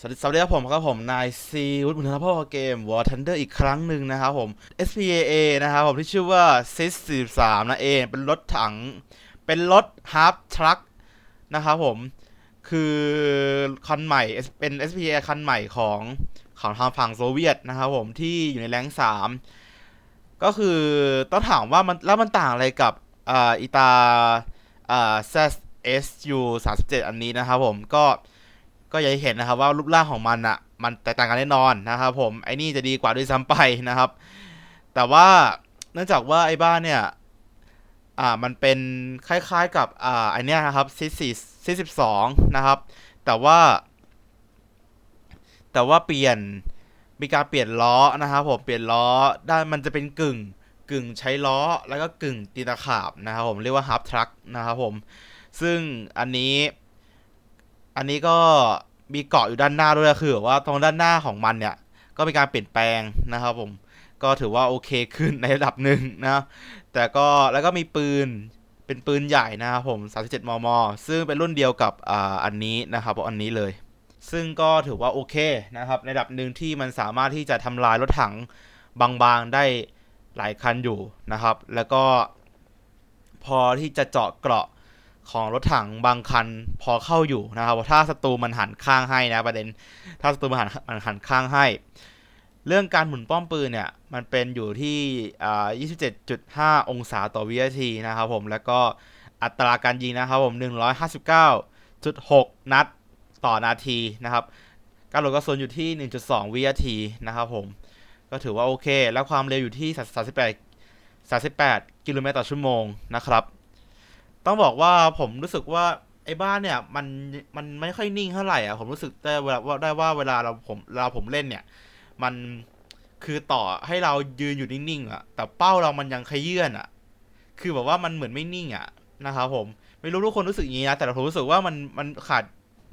สวัสดีครับผมครับผมนายซีวุฒิบุญธนพ่อเกม War Thunder อีกครั้งหนึ่งนะครับผม SPAA นะครับผมที่ชื่อว่า SIS 43นะเองเป็นรถถัง เป็นรถฮาร์ t ทรัคนะครับผม คือคันใหม่ เป็น SPA คันใหม่ของของทางฝั่งโซเวียตนะครับผมที่อยู่ในแรงค์3ก็คือต้องถามว่ามันแล้วมันต่างอะไรกับอ่าอีตาอ่า ZSU 37 อันนี้นะครับผมก็ ก็อย่าเห็นนะครับว่ารูปร่างของมันอะมันแตกต่างกันแน่นอนนะครับ ผมไอ้นี่จะดีกว่าด้วยซ้ำไปนะครับ แต่ว่าเนื่องจากว่าไอ้บ้านเนี่ยอ่ามันเป็นคล้ายๆกับอ่าไอเนี้ยนะครับซีสี่ซีสิบสองนะครับ แต่ว่า แต่ว่าเปลี่ยนมีการเปลี่ยนล้อนะครับผมเปลี่ยนล้อด้านมันจะเป็นกึ่งกึ่งใช้ล้อแล้วก็กึ่งตีตะขาบนะครับผมเรียกว่าฮับทรัคนะครับผมซึ่งอันนี้ อันนี้ก็มีเกาะอยู่ด้านหน้าด้วยคือว่าตรงด้านหน้าของมันเนี่ย ก็มีการเปลี่ยนแปลงนะครับผม ก็ถือว่าโอเคขึ้นในระดับหนึ่งนะ แต่ก็แล้วก็มีปืนเป็นปืนใหญ่นะครับผม 37 มม ซึ่งเป็นรุ่นเดียวกับอ่าอันนี้นะครับอันนี้เลย ซึ่งก็ถือว่าโอเคนะครับในระดับหนึ่งที่มันสามารถที่จะทำลายรถถังบางๆได้หลายคันอยู่นะครับ แล้วก็พอที่จะเจาะเกราะ ของรถถังบางคันพอเข้าอยู่นะครับถ้าศัตรูมันหันข้างให้นะประเด็น ถ้าศัตรูมันหันมันหันข้างให้ เรื่องการหมุนป้อมปืนเนี่ยมันเป็นอยู่ที่อ27.5 องศาต่อวินาทีนะครับผมแล้วก็อัตราการยิงนะครับผม159.6 นัดต่อนาทีนะครับ การหลดกระสุนอยู่ที่ 1.2 วินาทีนะครับผมก็ถือว่าโอเค แล้วความเร็วอยู่ที่ 38 38 กิโลเมตรต่อชั่วโมงนะครับ ต้องบอกว่าผมรู้สึกว่าไอ้บ้านเนี่ย มันมันไม่ค่อยนิ่งเท่าไหร่อะผมรู้สึกได้เวลาว่าได้ว่าเวลาเราผมเวลาผมเล่นเนี่ย มันคือต่อให้เรายืนอยู่นิ่งๆอะ แต่เป้าเรามันยังขยื่นอะ คือแบบว่ามันเหมือนไม่นิ่งอะนะครับผมไม่รู้ทุกคนรู้สึกอย่างนี้นะแต่ผมรู้สึกว่ามันมันขาด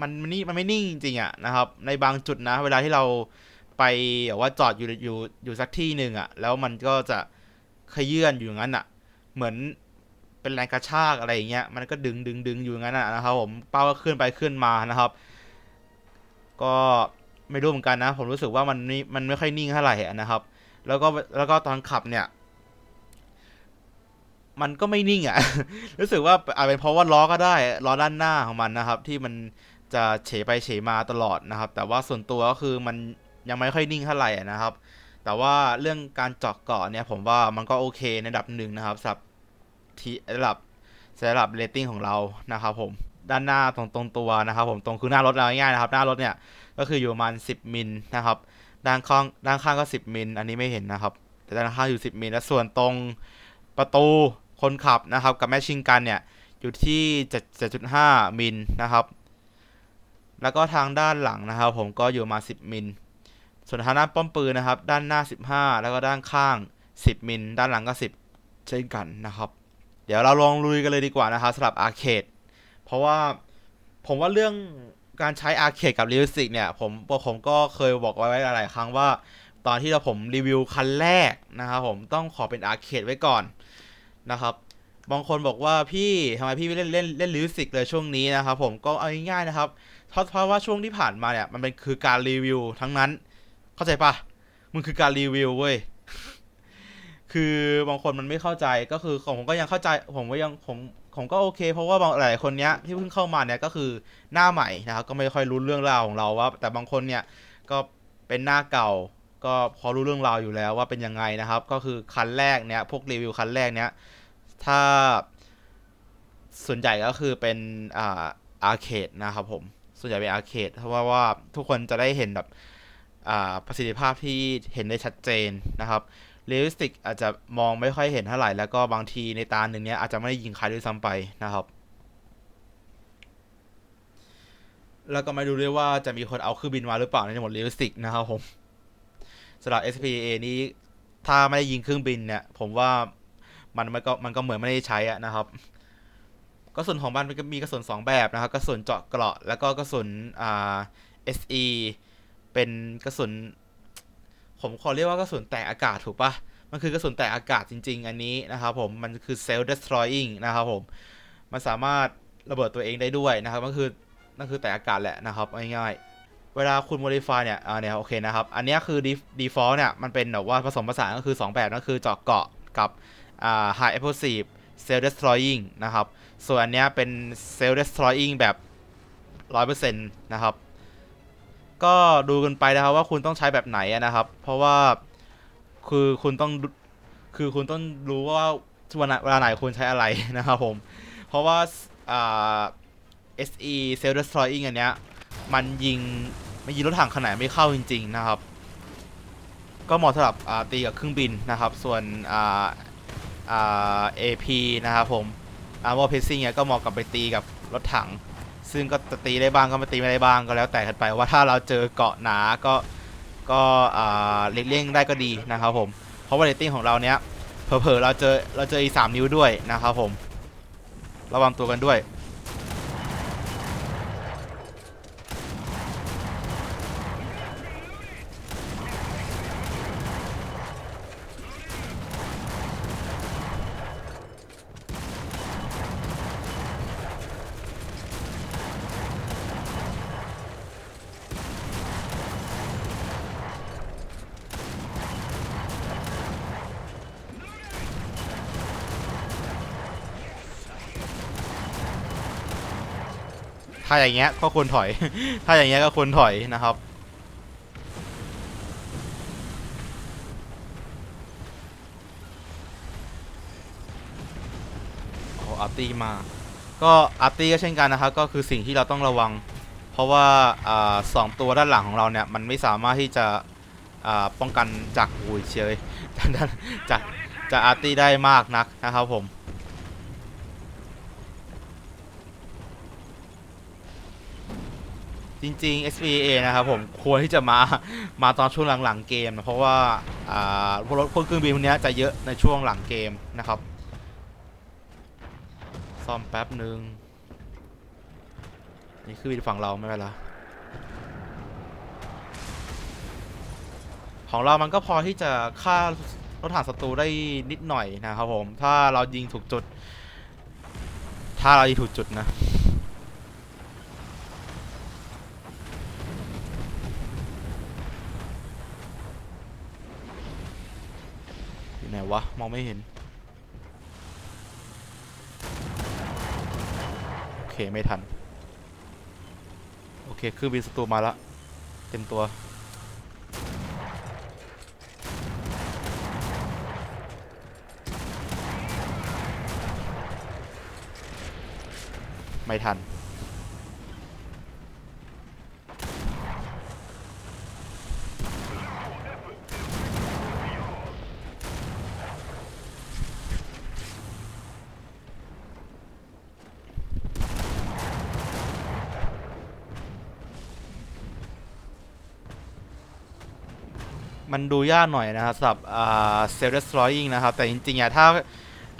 มันมันนี่มันไม่นิ่งจริงๆอะนะครับ ในบางจุดนะ เวลาที่เราไปแบบว่าจอดอยู่อยู่อยู่สักที่หนึ่งอะ แล้วมันก็จะขยื่นอยู่อย่างนั้นอะ เหมือน เป็นแรงกระชากอะไรอย่างเงี้ยมันก็ดึงดึงดึงอยู่งั้นนะนะครับผมเป้าก็ขึ้นไปขึ้นมานะครับ ก็ไม่รู้เหมือนกันนะ ผมรู้สึกว่ามันไม่มันไม่ค่อยนิ่งเท่าไหร่นะครับ แล้วก็แล้วก็ตอนขับเนี่ย มันก็ไม่นิ่งอะ่ะ รู้สึกว่าอาจเป็นเพราะว่าล้อก็ได้ล้อด้านหน้าของมันนะครับ ที่มันจะเฉไปเฉมาตลอดนะครับ แต่ว่าส่วนตัวก็คือมันยังไม่ค่อยนิ่งเท่าไหร่นะครับ แต่ว่าเรื่องการเจาะเกาะเนี่ย ผมว่ามันก็โอเคในระดับหนึ่งนะครับสำหรับ ที่ระดับระดับเรตติ้งของเรานะครับผมด้านหน้าตรงตรงตัวนะครับผมตรงคือหน้ารถเราง่ายๆนะครับ หน้ารถเนี่ยก็คืออยู่ประมาณ 10 มิลนะครับด้านข้างด้านข้างก็ 10 มิลอันนี้ไม่เห็นนะครับ แต่ด้านข้างอยู่ 10 มิลและส่วนตรงประตูคนขับนะครับ กับแมชชิงกันเนี่ยอยู่ที่7.5มิลนะครับ แล้วก็ทางด้านหลังนะครับ ผมก็อยู่มา 10 มิลส่วนทางด้านป้อมปืนนะครับ ด้านหน้า 15 แล้วก็ด้านข้าง 10 มิลด้านหลังก็ 10 เช่นกันนะครับ เดี๋ยวเราลองลุยกันเลยดีกว่านะครับสำหรับอาร์เคดเพราะว่าผมว่าเรื่องการใช้อาร์เคดกับลิสิกเนี่ย ผมผมก็เคยบอกไว้หลายครั้งว่า ตอนที่เราผมรีวิวคันแรกนะครับผมต้องขอเป็นอาร์เคดไว้ก่อนนะครับบางคนบอกว่าพี่ทำไมพี่ไม่เล่นเล่นเล่นลิสิกเลยช่วงนี้นะครับผมก็เอาง่ายๆนะครับเพราะเพราะว่าช่วงที่ผ่านมาเนี่ยมันเป็นคือการรีวิวทั้งนั้น เข้าใจปะมันคือการรีวิวเว้ย คือบางคนมันไม่เข้าใจก็คือผมก็ยังเข้าใจ ผมก็ยังผมผมก็โอเค เพราะว่าบางหลายคนเนี้ยที่เพิ่งเข้ามาเนี่ยก็คือหน้าใหม่นะครับก็ไม่ค่อยรู้เรื่องราวของเราว่า แต่บางคนเนี่ยก็เป็นหน้าเก่า ก็พอรู้เรื่องราวอยู่แล้วว่าเป็นยังไงนะครับ ก็คือคันแรกเนี่ยพวกรีวิวคันแรกเนี่ยถ้าส่วนใหญ่ก็คือเป็นอ่าอาร์เคดนะครับผมส่วนใหญ่เป็นอาร์เคดเพราะว่าว่าทุกคนจะได้เห็นแบบอ่าประสิทธิภาพที่เห็นได้ชัดเจนนะครับ เรียลลิสติกอาจจะมองไม่ค่อยเห็นเท่าไหร่ แล้วก็บางทีในตาหนึ่งเนี้ยอาจจะไม่ได้ยิงใครด้วยซ้ำไปนะครับ แล้วก็ม่รู้ด้วยว่าจะมีคนเอาเครื่องบินมาหรือเปล่าในหมดเรียลลิสติกนะครับผมสำหรับ SPA นี้ถ้าไม่ได้ยิงเครื่องบินเนี่ย ผมว่ามันมันก็มันก็เหมือนไม่ได้ใช้อะนะครับกระสุนของมันก็มีกระสุนสองแบบนะครับกระสุนเจาะเกราะ แล้วก็กระสุนอ่า SE เป็นกระสุน ผมขอเรียกว่ากระสุนแตกอากาศถูกปะมันคือกระสุนแตกอากาศจริง ๆ อันนี้นะครับผมมันคือ self destroying นะครับผมมันสามารถระเบิดตัวเองได้ด้วยนะครับมันคือนั่นคือแตกอากาศแหละนะครับง่ายๆเวลาคุณ modify เนี่ยอ่าเนี่ยโอเคนะครับอันนี้คือ default เนี่ยมันเป็นแบบว่าผสมผสานก็คือ 2 แบบก็คือเจาะเกาะกับอ่า high explosive self destroying นะครับส่วนอันนี้เป็น self destroying แบบ 100%นะครับ ก็ดูกันไปนะครับว่าคุณต้องใช้แบบไหนนะครับ เพราะว่าคือคุณต้องคือคุณต้องรู้ว่าวลาเวลาไหนคุณใช้อะไรนะครับผม เพราะว่าอ่า SE self destroying อันเนี้ยมันยิงไม่ยิงรถถังขนาดไม่เข้าจริง ๆนะครับ ก็เหมาะสำหรับตีกับเครื่องบินนะครับ ส่วนอ่าอ่า AP นะครับผม armor piercing เนี่ยก็เหมาะกับไปตีกับรถถัง ซึ่งก็จะตีได้บ้างก็ไม่ตีไม่ได้บ้างก็แล้วแต่กันไปว่าถ้าเราเจอเกาะหนาก็ก็เลี่ยงได้ก็ดีนะครับผม เพราะว่าเรตติ้งของเราเนี้ยเผลอๆเราเจอเราเจออีสามนิ้วด้วยนะครับผม ระวังตัวกันด้วย ถ้าอย่างเงี้ยก็ควรถอย ถ้าอย่างเงี้ยก็ควรถอยนะครับโอ้อาร์ตี้มา ก็อาร์ตี้ก็เช่นกันนะครับ ก็คือสิ่งที่เราต้องระวัง เพราะว่าอ่าสองตัวด้านหลังของเราเนี่ยมันไม่สามารถที่จะอ่าป้องกันจากอุ้ยเชยจากจากอาร์ตี้ได้มากนักนะครับผม จริงๆ SVA นะครับผมควรที่จะมามาตอนช่วงหลังๆเกมนะเพราะว่าอ่ารถพวกเครื่องบินพวกนี้จะเยอะในช่วงหลังเกมนะครับ ซ่อมแป๊บหนึ่งนี่คือบินฝั่งเราไม่เป็นไรของเรามันก็พอที่จะฆ่ารถถังศัตรูได้นิดหน่อยนะครับผม ถ้าเรายิงถูกจุด ถ้าเรายิงถูกจุดนะ อยู่ไหน วะ มองไม่เห็น โอเค ไม่ทัน โอเคเครื่องบินศัตรูมาละ เต็มตัว ไม่ทัน มันดูยากหน่อยนะครับสำหรับเซลล์ destroying นะครับ แต่จริงๆอะถ้า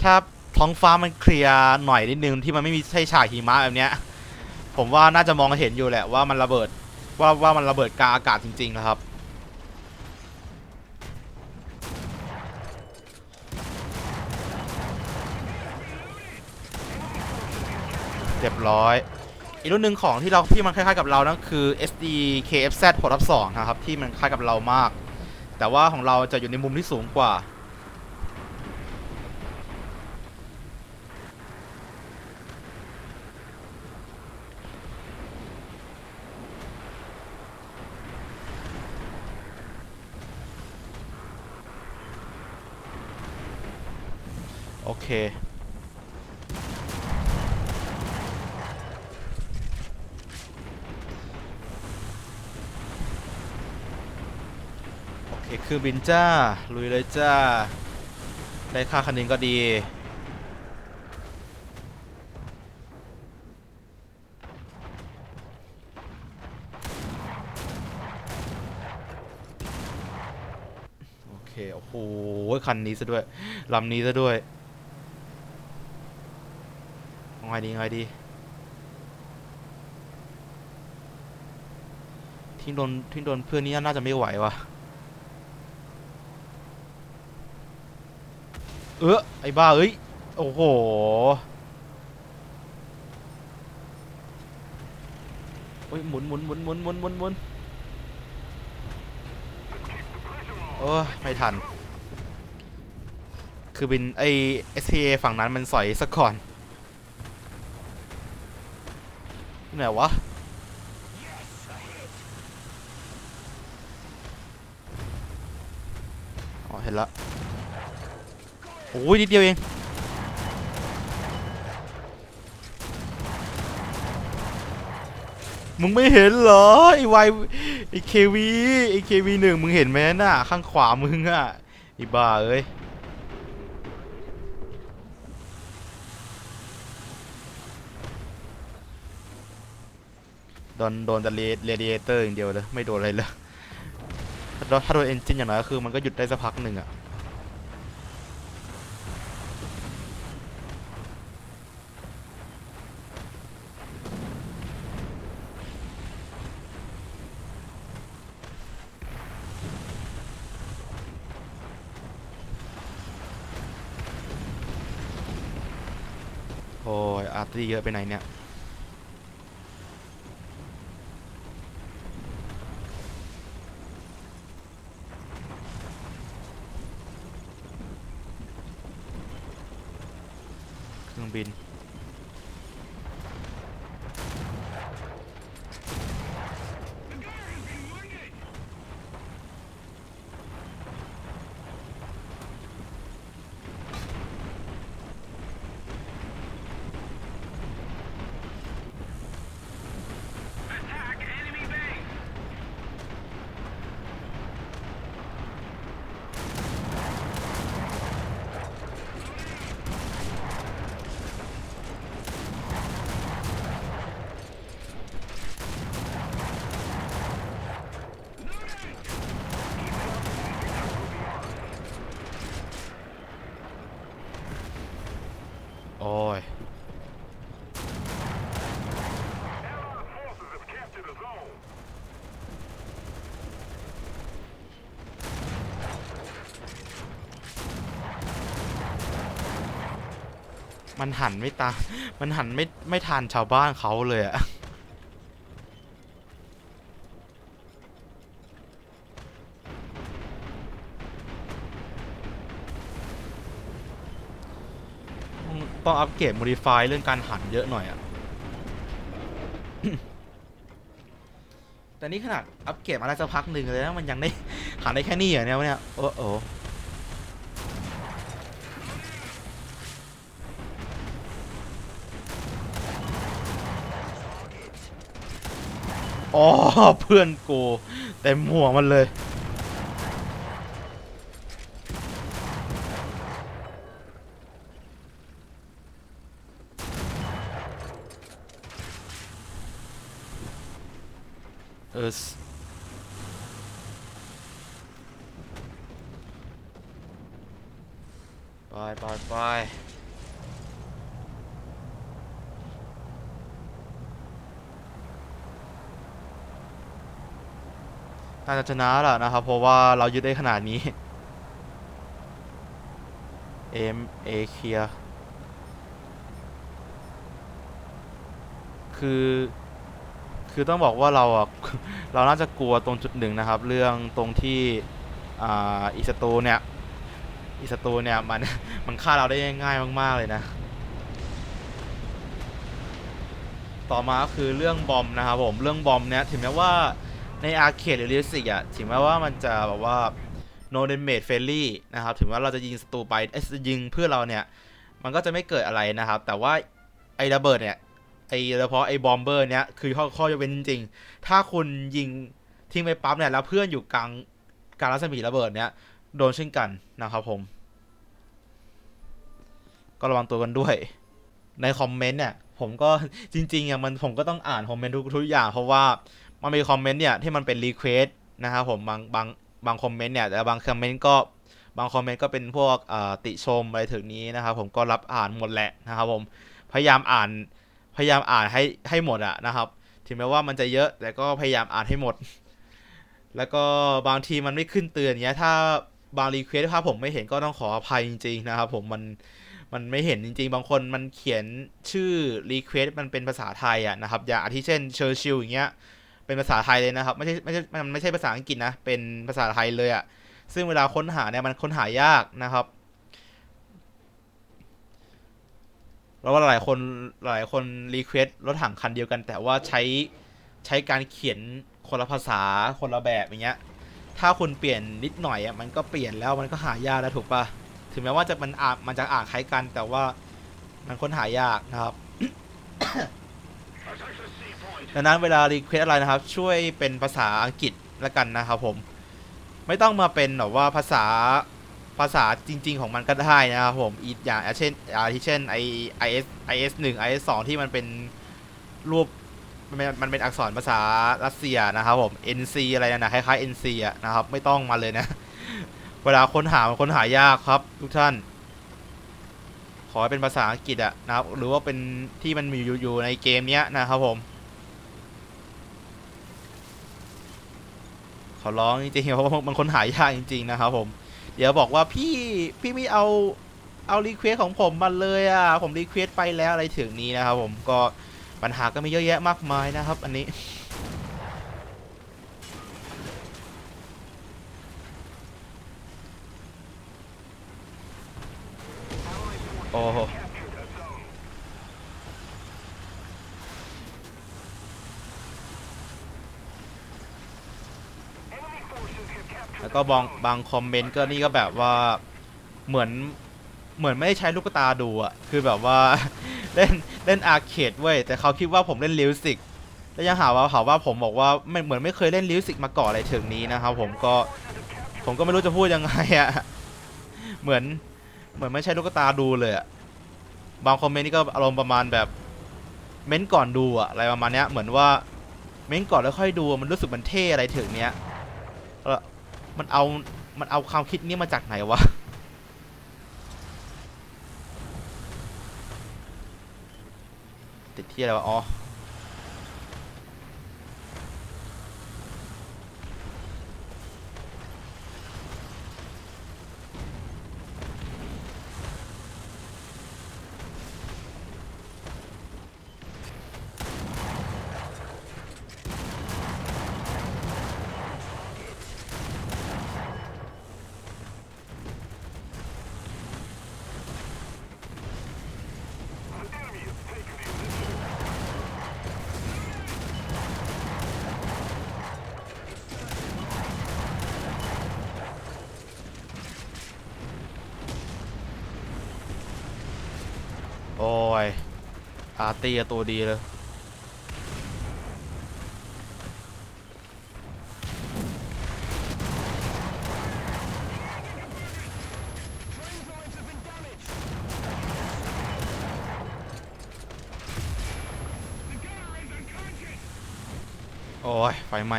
ถ้าท้องฟ้ามันเคลียร์หน่อยนิดนึงที่มันไม่มีใช่ฉากหิมะแบบเนี้ยผมว่าน่าจะมองเห็นอยู่แหละว่ามันระเบิดว่าว่ามันระเบิดกลางอากาศจริงๆนะครับเรียบร้อย อีกรุ่นหนึ่งของที่เราที่มันคล้ายๆกับเรานั่นคือ SD KFZ 6ทับ2นะครับ ที่มันคล้ายกับเรามาก แต่ว่าของเราจะอยู่ในมุมที่สูงกว่า โอเค เครื่องบินจ้า ลุยเลยจ้า ได้ค่าคันนึงก็ดี โอเค โอ้โห คันนี้ซะด้วย ลำนี้ซะด้วยเอาไงดีเอาไงดี ทิ้งโดนทิ้งโดนเพื่อนนี่น่าจะไม่ไหวว่ะ เออไอ้บ้าเอ้ย โอ้โห โอ้ยหมุนหมุนหมุนหมุนหมุนหมุนหมุนโอ้ไม่ทัน คือบินไอเอสพีฝั่งนั้นมันสอยซะก่อนนี่ไหนวะอ๋อเห็นละ อ้ยนิดเดียวเองมึงไม่เห็นเหรอไอวายไอเควีไอเควีหนึ่งมึงเห็นไหมน่ะข้างขวามึงอะไอบ้าเอ้ยโดนโดนแต่เรเดียเตอร์อย่างเดียวเลยไม่โดนอะไรเลยถ้าโดนเอนจินอย่างน้อยคือมันก็หยุดได้สักพักหนึ่งอะ ยอาร์ตี้เยอะไปไหนเนี่ย เครื่องบิน โอ้ยมันหันไม่ตามันหันไม่ไม่ทันชาวบ้านเขาเลยอะ อัปเกรด modify เรื่องการหันเยอะหน่อยอะแต่นี่ขนาดอัปเกรดมาได้สักพักหนึ่งเลยนะมันยังได้หันได้แค่นี้เหรอเนี่ยวะเนี่ยโอ้โออ๋อเพื่อนกูเต็มหัวมันเลย เออสไปไปไปน่าจะชนะแหละนะครับ เพราะว่าเรายึดได้ขนาดนี้ เอ็มเอเคลียคือ คือต้องบอกว่าเราอะ เราน่าจะกลัวตรงจุดหนึ่งนะครับ เรื่องตรงที่อ่าอิสตูเนี่ยอิสตูเนี่ยมันมันฆ่าเราได้ง่ายมาก ๆ เลยนะ ต่อมาก็คือเรื่องบอมนะครับผม เรื่องบอมเนี่ยถึงแม้ว่าในอาร์เคดหรือเรียสิกอะถึงแม้ว่ามันจะแบบว่า no damage friendly นะครับ ถึงว่าเราจะยิงศัตรูไปเอ้ยยิงเพื่อเราเนี่ย มันก็จะไม่เกิดอะไรนะครับ แต่ว่าไอ้ระเบิดเนี่ย ไอ้เฉพาะไอ้บอมเบอร์เนี้ยคือข้อข้อยกเว้นจริงๆ ถ้าคุณยิงทิ้งไปปั๊บเนี่ยแล้วเพื่อนอยู่กลางกลางรัศมีระเบิดเนี้ยโดนเช่นกันนะครับผม ก็ระวังตัวกันด้วย ในคอมเมนต์เนี่ยผมก็จริงๆอะมันผมก็ต้องอ่านคอมเมนต์ทุกทุกอย่างเพราะว่ามันมีคอมเมนต์เนี่ยที่มันเป็นรีเควสนะครับผมบางบางบางคอมเมนต์เนี่ยแต่บางคอมเมนต์ก็บางคอมเมนต์ก็เป็นพวกอ่าติชมอะไรถึงนี้นะครับผมก็รับอ่านหมดแหละนะครับผมพยายามอ่าน พยายามอ่านให้ให้หมดอะนะครับ ถึงแม้ว่ามันจะเยอะแต่ก็พยายามอ่านให้หมด แล้วก็บางทีมันไม่ขึ้นเตือนเงี้ย ถ้าบางรีเควสถ้าผมไม่เห็นก็ต้องขออภัยจริง ๆ นะครับผมมันมันไม่เห็นจริง ๆ บางคนมันเขียนชื่อรีเควสมันเป็นภาษาไทยอะนะครับ อย่างอาทิเช่นเชอร์ชิลอย่างเงี้ยเป็นภาษาไทยเลยนะครับ ไม่ใช่ไม่ใช่มันไม่ใช่ภาษาอังกฤษนะ เป็นภาษาไทยเลยอะซึ่งเวลาค้นหาเนี่ยมันค้นหายากนะครับ แล้วว่าหลายคนหลายคนรีเควสรถถังคันเดียวกัน แต่ว่าใช้ใช้การเขียนคนละภาษาคนละแบบอย่างเงี้ย ถ้าคุณเปลี่ยนนิดหน่อยอะมันก็เปลี่ยนแล้วมันก็หายากแล้วถูกปะถึงแม้ว่าจะมันอ่านมันจะอ่านคล้ายกัน แต่ว่ามันค้นหายากนะครับดังนั้นเวลารีเควสอะไรนะครับ ช่วยเป็นภาษาอังกฤษละกันนะครับผม ไม่ต้องมาเป็นแบบว่าภาษา ภาษาจริง ๆ ของมันก็ได้นะครับผมอีกอย่างเช่นอาทิเช่นไอไอเอสไอเอสหนึ่งไอเอสสองที่มันเป็นรูปมันมันเป็นอักษรภาษารัสเซียนะครับผม NC อะไรนะคล้ายๆ NC อะนะครับ ไม่ต้องมาเลยนะ เวลาค้นหามันค้นหายากครับ ทุกท่าน ขอให้เป็นภาษาอังกฤษอะนะครับ หรือว่าเป็นที่มันมีอยู่อยู่ในเกมเนี้ยนะครับผม ขอร้องจริงๆเพราะว่ามันค้นหายากจริง ๆ นะครับผม เดี๋ยวบอกว่าพี่พี่ไม่เอาเอารีเควสของผมมาเลยอะผมรีเควสไปแล้วอะไรถึงนี้นะครับผมก็ปัญหาก็มีเยอะแยะมากมายนะครับอันนี้โอ้โหแล้ว ก็บางบางคอมเมนต์ก็นี่ก็แบบว่าเหมือนเหมือนไม่ได้ใช้ลูกตาดูอะคือแบบว่า เล่นเล่นอาร์เคดเว้ยแต่เขาคิดว่าผมเล่นลิวสิกแล้วยังหาว่าหาว่าผมบอกว่าไม่เหมือนไม่เคยเล่นลิวสิกมาก่อนอะไรถึงนี้นะครับผมก็ผมก็ไม่รู้จะพูดยังไงอะเหมือนเหมือนไม่ใช่ลูกตาดูเลยอะบางคอมเมนต์นี่ก็อารมณ์ประมาณแบบเม้นก่อนดูอะอะไรประมาณเนี้ยเหมือนว่าเม้นก่อนแล้วค่อยดูมันรู้สึกมันเท่อะไรถึงเนี้ย มันเอา มันเอาความคิดนี้มาจากไหนวะ ติดที่อะไรวะ อ๋อ โอยอาร์ตี้อะตัวดีเลยโอ้ย ไฟไหม้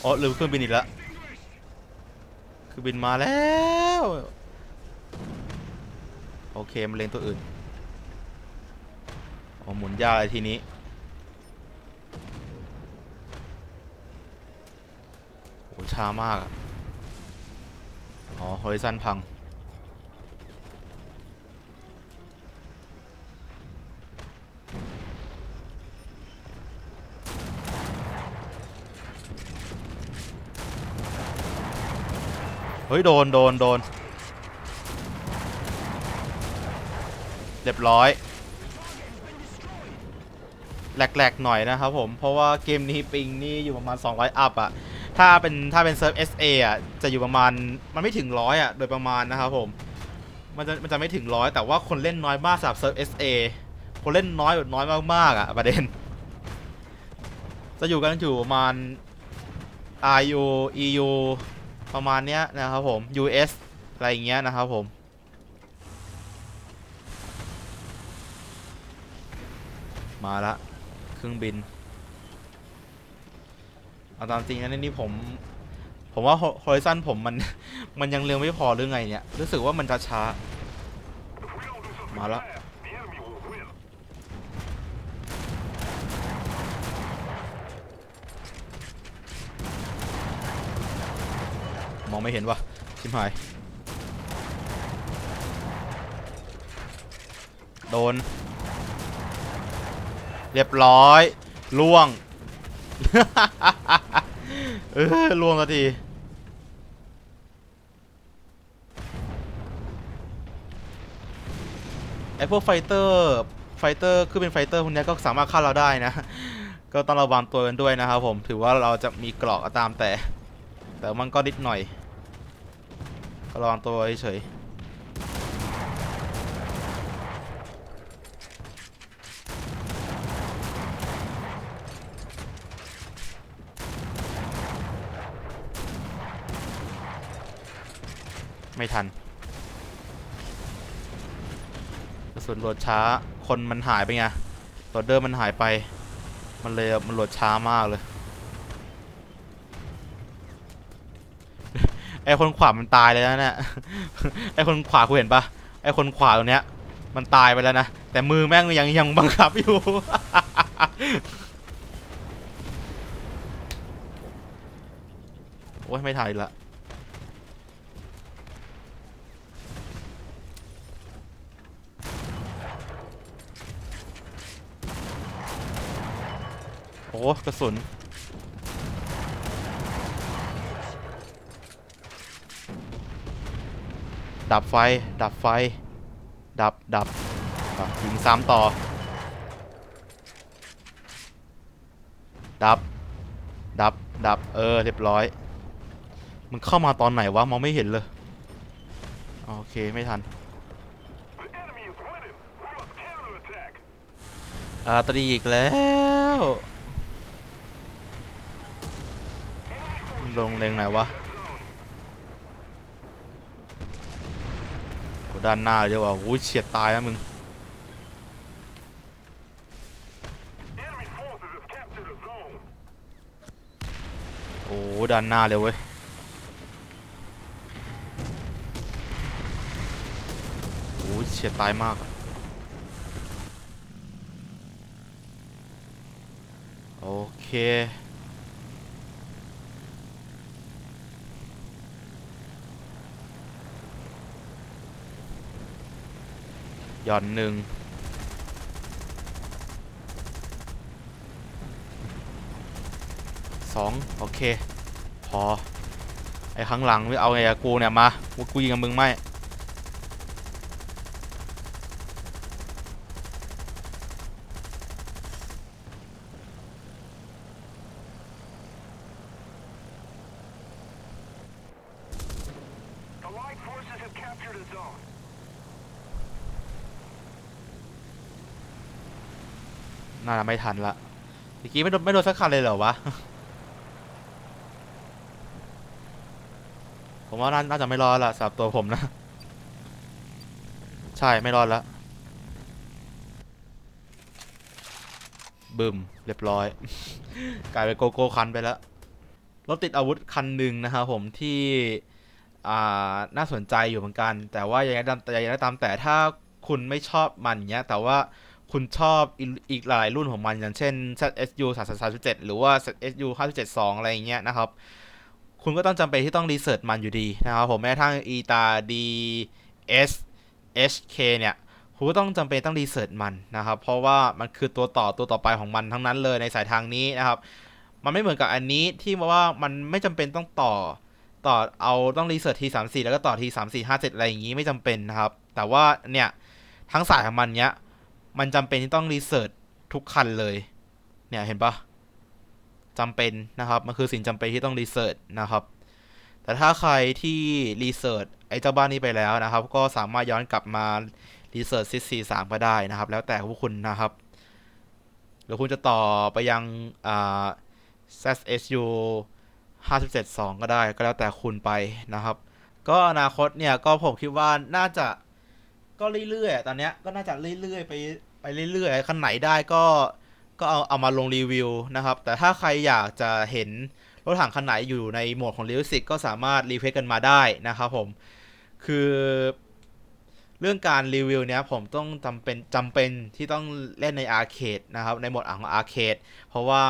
โอ้ลืมเครื่องบินอีกแล้วคือบินมาแล้ว เคมันเลงตัวอื่นอ๋อหมุนยากเลยทีนี้ โหช้ามากอะอ๋อฮอริซันพัง เฮ้ย โดน โดน โดน เรียบร้อยแหลกๆหน่อยนะครับผม เพราะว่าเกมนี้ปิงนี่อยู่ประมาณ 200 อัพอะถ้าเป็นถ้าเป็นเซิร์ฟ SA อะจะอยู่ประมาณมันไม่ถึงร้อยอะโดยประมาณนะครับผม มันจะมันจะไม่ถึงร้อยแต่ว่าคนเล่นน้อยมากสำหรับเซิร์ฟ SA คนเล่นน้อยแบบน้อยมากๆอะประเด็น จะอยู่กันอยู่ประมาณ RU EU ประมาณเนี้ยนะครับผม US อะไรอย่างเงี้ยนะครับผม มาละเครื่องบิน เอาตามจริงนะนี่ผม ผมว่าฮอริซันผมมัน มันยังเร็วไม่พอหรือไงเนี่ย รู้สึกว่ามันจะช้า มาละมองไม่เห็นวะชิมหาย โดน เรียบร้อยล่วงเออล่วงสักทีไอพวกไฟเตอร์ไฟเตอร์คือเป็นไฟเตอร์พวกนี้ก็สามารถฆ่าเราได้นะ ก็ต้องระวังตัวกันด้วยนะครับผมถือว่าเราจะมีเกราะก็ตามแต่ แต่มันก็นิดหน่อยก็ระวังตัวเฉยๆ ไม่ทันกระสุนโหลดช้า คนมันหายไปไงโหลดเดอร์มันหายไป มันเลยมันโหลดช้ามากเลย ไอคนขวามันตายเลยนะเนี่ย ไอคนขวากูเห็นปะไอคนขวาตรงเนี้ย มันตายไปแล้วนะ แต่มือแม่งยังยังบังคับอยู่ โอ้ยไม่ทันละ โอ้กระสุน ดับไฟ ดับไฟ ดับดับอะยิงซ้ำต่อ ดับ ดับ ดับ เออ เรียบร้อยมันเข้ามาตอนไหนวะ มองไม่เห็นเลย โอเค ไม่ทัน The enemy is winning. We must counterattack. อาตรีอีกแล้ว ลงเลงไหนวะกูด้านหน้าเยอะว่ะอุ้ยเฉียดตายนะมึงโอ้ด้านหน้าเลยเว้ยโอ้ยเฉียดตายมากโอเค หย่อนหนึ่งสองโอเค พอ ไอ้ข้างหลังไม่เอาไงอะกูเนี่ย มา กูยิงกับมึงไม่ ไม่ทันละเมื่อกี้ไม่โดนไม่โดนสักคันเลยเหรอวะ ผมว่าน่าจะไม่รอดละสำหรับตัวผมนะ ใช่ไม่รอดละบึมเรียบร้อย กลายเป็นโกโก้คันไปแล้วรถติดอาวุธคันหนึ่งนะครับผมที่น่าสนใจอยู่เหมือนกัน แต่ว่าอย่างไรตามแต่อย่างไรตามแต่ถ้าคุณไม่ชอบมันเนี้ย แต่ว่า คุณชอบอีกหลายรุ่นของมัน อย่างเช่น ZSU 337 หรือว่า ZSU 572อะไรอย่างเงี้ยนะครับ คุณก็ต้องจำเป็นที่ต้องรีเสิร์ชมันอยู่ดีนะครับผมแม้กระทั่ง ETA DS HK เนี่ย คุณก็ต้องจำเป็นต้องรีเสิร์ชมันนะครับ เพราะว่ามันคือตัวต่อตัวต่อไปของมันทั้งนั้นเลยในสายทางนี้นะครับ มันไม่เหมือนกับอันนี้ที่ว่ามันไม่จำเป็นต้องต่อต่อเอาต้องรีเสิร์ชทีสามสี่แล้วก็ต่อทีสามสี่ห้าเจ็ดอะไรอย่างนี้ไม่จำเป็นนะครับ แต่ว่าเนี่ยทั้งสายของมันเนี้ย มันจำเป็นที่ต้องรีเสิร์ชทุกคันเลย เนี่ยเห็นปะจำเป็นนะครับ มันคือสิ่งจำเป็นที่ต้องรีเสิร์ชนะครับ แต่ถ้าใครที่รีเสิร์ชไอ้เจ้าบ้านนี้ไปแล้วนะครับ ก็สามารถย้อนกลับมารีเสิร์ชซิซีสามก็ได้นะครับ แล้วแต่พวกคุณนะครับหรือคุณจะต่อไปยังอ่า ZSU 572 ก็ได้ก็แล้วแต่คุณไปนะครับ ก็อนาคตเนี่ยก็ผมคิดว่าน่าจะ ก็เรื่อยๆตอนเนี้ยก็น่าจะเรื่อยๆไปไปเรื่อยๆคันไหนได้ก็ก็เอาเอามาลงรีวิวนะครับ แต่ถ้าใครอยากจะเห็นรถถังคันไหนอยู่ในโหมดของรีวิวสิกก็สามารถรีเควสกันมาได้นะครับผม คือเรื่องการรีวิวเนี้ยผมต้องจำเป็นจำเป็นที่ต้องเล่นในอาร์เคดนะครับ ในโหมดของอาร์เคดเพราะว่า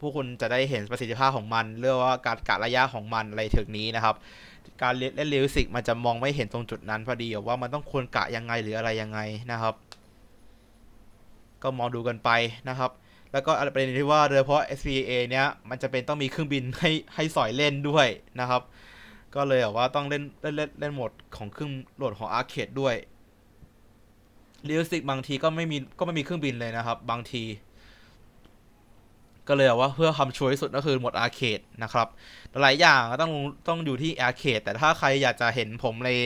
ผู้คุณจะได้เห็นประสิทธิภาพของมัน เรื่องว่าการกะระยะของมันอะไรถึงนี้นะครับ การเล่นเลิวสิกมันจะมองไม่เห็นตรงจุดนั้นพอดีว่ามันต้องควรกะยังไงหรืออะไรยังไงนะครับ ก็มองดูกันไปนะครับ แล้วก็ประเด็นที่ว่าโดยเฉพาะ SPA เนี้ยมันจะเป็นต้องมีเครื่องบินให้ให้สอยเล่นด้วยนะครับ ก็เลยแบบว่าต้องเล่นเล่นเล่นเล่นโหมดของเครื่องโหลดของอาร์เคดด้วยเรียลสิกบางทีก็ไม่มีก็ไม่มีเครื่องบินเลยนะครับ บางที ก็เลยว่าเพื่อความช่วยสุดก็คือหมดอาร์เคดนะครับ หลายอย่างก็ต้องต้องอยู่ที่อาร์เคดแต่ถ้าใครอยากจะเห็นผมเลย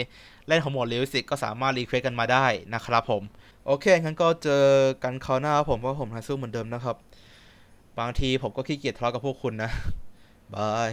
เล่นของหมดลิวสิกก็สามารถรีเควสกันมาได้นะครับผม โอเคงั้นก็เจอกันคราวหน้าครับผมเพราะผมทำสู้เหมือนเดิมนะครับ บางทีผมก็ขี้เกียจทะเลาะกับพวกคุณนะบาย